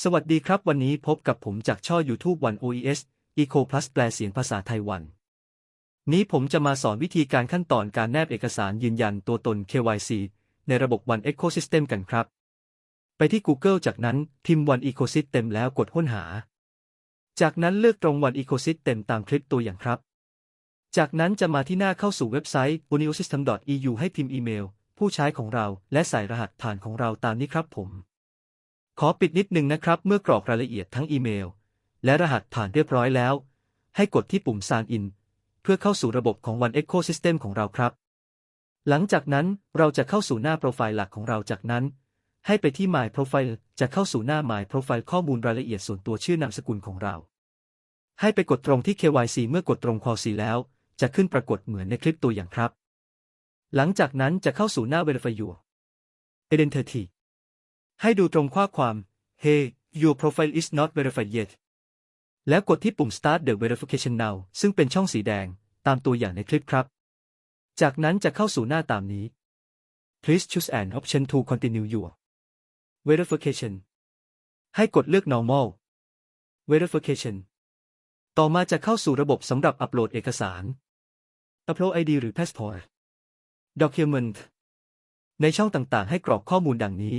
สวัสดีครับ วันนี้พบกับผมจากช่อ YouTube วัน OES Eco Plus แปลเสียงภาษาไทยวัน นี้ผมจะมาสอนวิธีการขั้นตอนการแนบเอกสารยืนยันตัวตน KYC ในระบบ One Ecosystem กันครับ ไปที่ Google จากนั้นพิมพ์ One Ecosystem แล้วกดค้นหา จากนั้นเลือกตรง One Ecosystem ตามคลิปตัวอย่างครับ จากนั้นจะมาที่หน้าเข้าสู่เว็บไซต์ oneosystem.eu ให้พิมพ์อีเมล ผู้ใช้ของเราและใส่รหัสผ่านของเราตามนี้ครับผม ขอปิดนิดนึงนะครับ เมื่อกรอกรายละเอียดทั้งอีเมล และรหัสผ่านเรียบร้อยแล้ว ให้กดที่ปุ่ม Sign In เพื่อเข้าสู่ระบบของ One Ecosystem ของเราครับ หลังจากนั้นเราจะเข้าสู่หน้าโปรไฟล์หลักของเราจากนั้น ให้ไปที่ My Profile จะเข้าสู่หน้า My Profile ข้อมูลรายละเอียดส่วนตัวชื่อนามสกุลของเรา ให้ไปกดตรงที่ KYC เมื่อกดตรง KYC แล้ว จะขึ้นปรากฏเหมือนในคลิปตัวอย่างครับ หลังจากนั้นจะเข้าสู่หน้า Verify Your Identity ให้ดูตรงข้อความ Hey your profile is not verified yet แล้วกดที่ปุ่ม Start the verification now ซึ่งเป็นช่องสีแดงตามตัวอย่างในคลิปครับ จากนั้นจะเข้าสู่หน้าตามนี้ Please choose an option to continue your verification ให้กดเลือก normal verification ต่อมาจะเข้าสู่ระบบสำหรับอัปโหลดเอกสาร Upload ID หรือ Passport Document ในช่องต่างๆ ให้กรอกข้อมูลดังนี้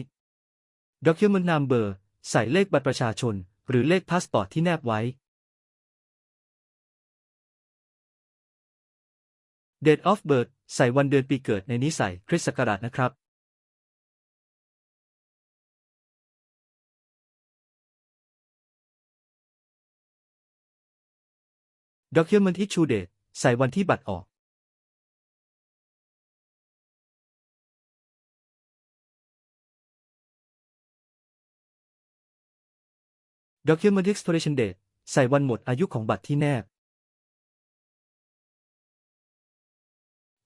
Document Number ใส่เลขบัตรประชาชน หรือเลขพาสปอร์ตที่แนบไว้ Date of birth ใส่วันเดือนปีเกิดในนี้ใส่คริสต์ศักราชนะครับ Document Issue Date ใส่วันที่บัตรออก Document Expiration Date ใส่วันหมดอายุของบัตรที่แนบ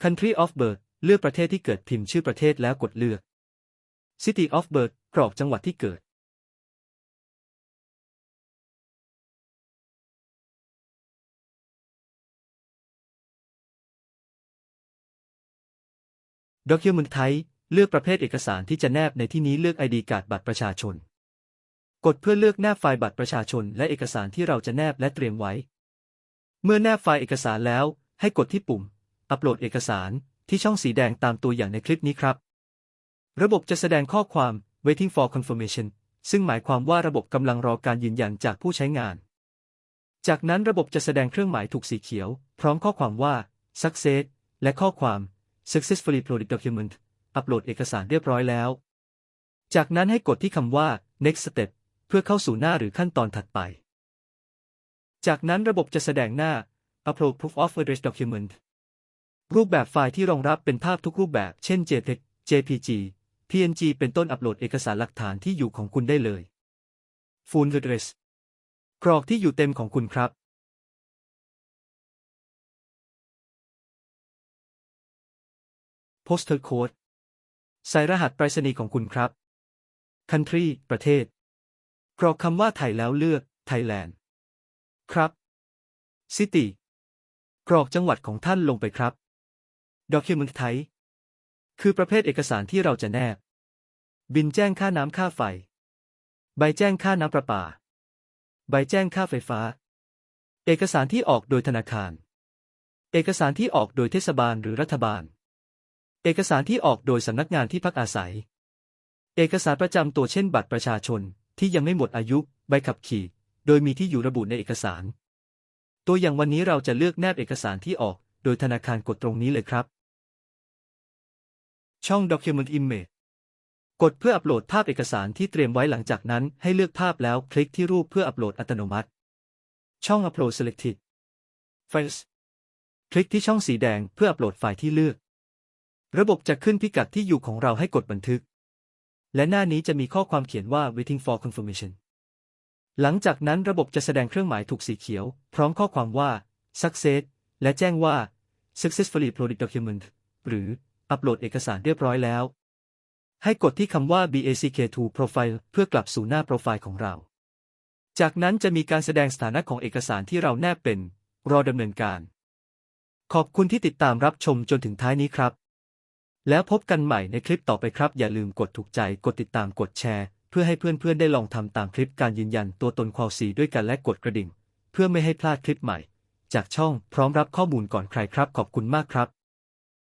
Country of Birth เลือกประเทศที่เกิดพิมพ์ชื่อประเทศแล้วกดเลือก City of Birth กรอกจังหวัดที่เกิด Document Type เลือกประเภทเอกสารที่จะแนบในที่นี้เลือก ID การ์ดบัตรประชาชน กดเพื่อเลือกแนบไฟล์บัตรประชาชนและเอกสารที่เราจะแนบและเตรียมไว้ เมื่อแนบไฟล์เอกสารแล้ว ให้กดที่ปุ่ม อัปโหลดเอกสารที่ช่องสีแดงตามตัวอย่างในคลิปนี้ครับ ระบบจะแสดงข้อความ waiting for confirmation ซึ่งหมายความว่าระบบกำลังรอการยืนยันจากผู้ใช้งาน จากนั้นระบบจะแสดงเครื่องหมายถูกสีเขียว พร้อมข้อความว่า success และข้อความ successfully uploaded document อัปโหลดเอกสารเรียบร้อยแล้ว จากนั้นให้กดที่คำว่า next step เพื่อเข้าสู่หน้าหรือขั้นตอนถัดไป จากนั้นระบบจะแสดงหน้า upload proof of address document รูปแบบไฟล์ที่รองรับเป็นภาพทุกรูปแบบ เช่น JPEG JPG PNG เป็นต้นอัปโหลดเอกสารหลักฐานที่อยู่ของคุณได้เลย Full address กรอกที่อยู่เต็มของคุณครับ Postal code ใส่รหัสไปรษณีย์ของคุณครับ Country ประเทศ กรอกคำว่าไทยแล้วเลือก Thailand ครับ City กรอกจังหวัดของท่านลงไปครับ Document Type คือประเภทเอกสารที่เราจะแนบ บินแจ้งค่าน้ำค่าไฟ ใบแจ้งค่าน้ำประปา ใบแจ้งค่าไฟฟ้า เอกสารที่ออกโดยธนาคาร เอกสารที่ออกโดยเทศบาลหรือรัฐบาล เอกสารที่ออกโดยสำนักงานที่พักอาศัย เอกสารประจำตัวเช่นบัตรประชาชน ที่ยังไม่หมดอายุใบขับขี่ โดยมีที่อยู่ระบุในเอกสาร ตัวอย่างวันนี้เราจะเลือกแนบเอกสารที่ออก โดยธนาคารกดตรงนี้เลยครับ ช่อง Document Image กดเพื่ออัปโหลดภาพเอกสารที่เตรียมไว้หลังจากนั้นให้เลือกภาพแล้วคลิกที่รูปเพื่ออัปโหลดอัตโนมัติ ช่อง Upload Selected Files คลิกที่ช่องสีแดงเพื่ออัปโหลดไฟล์ที่เลือก ระบบจะขึ้นพิกัดที่อยู่ของเราให้กดบันทึก และหน้านี้จะมีข้อความเขียนว่า waiting for confirmation หลังจากนั้นระบบจะแสดงเครื่องหมายถูกสีเขียว พร้อมข้อความว่า success และแจ้งว่า successfully uploaded document หรือ อัปโหลดเอกสารเรียบร้อยแล้ว ให้กดที่คำว่า BACK2 Profile เพื่อกลับสู่หน้าโปรไฟล์ของเรา จากนั้นจะมีการแสดงสถานะของเอกสารที่เราแนบเป็น รอดำเนินการ ขอบคุณที่ติดตามรับชมจนถึงท้ายนี้ครับ แล้วพบกันใหม่ในคลิปต่อไปครับ อย่าลืมกดถูกใจ กดติดตามกดแชร์ เพื่อให้เพื่อนๆได้ลองทำตามคลิปการยืนยันตัวตนควอสีด้วยกันและกดกระดิ่ง เพื่อไม่ให้พลาดคลิปใหม่ จากช่องพร้อมรับข้อมูลก่อนใครครับ ขอบคุณมากครับ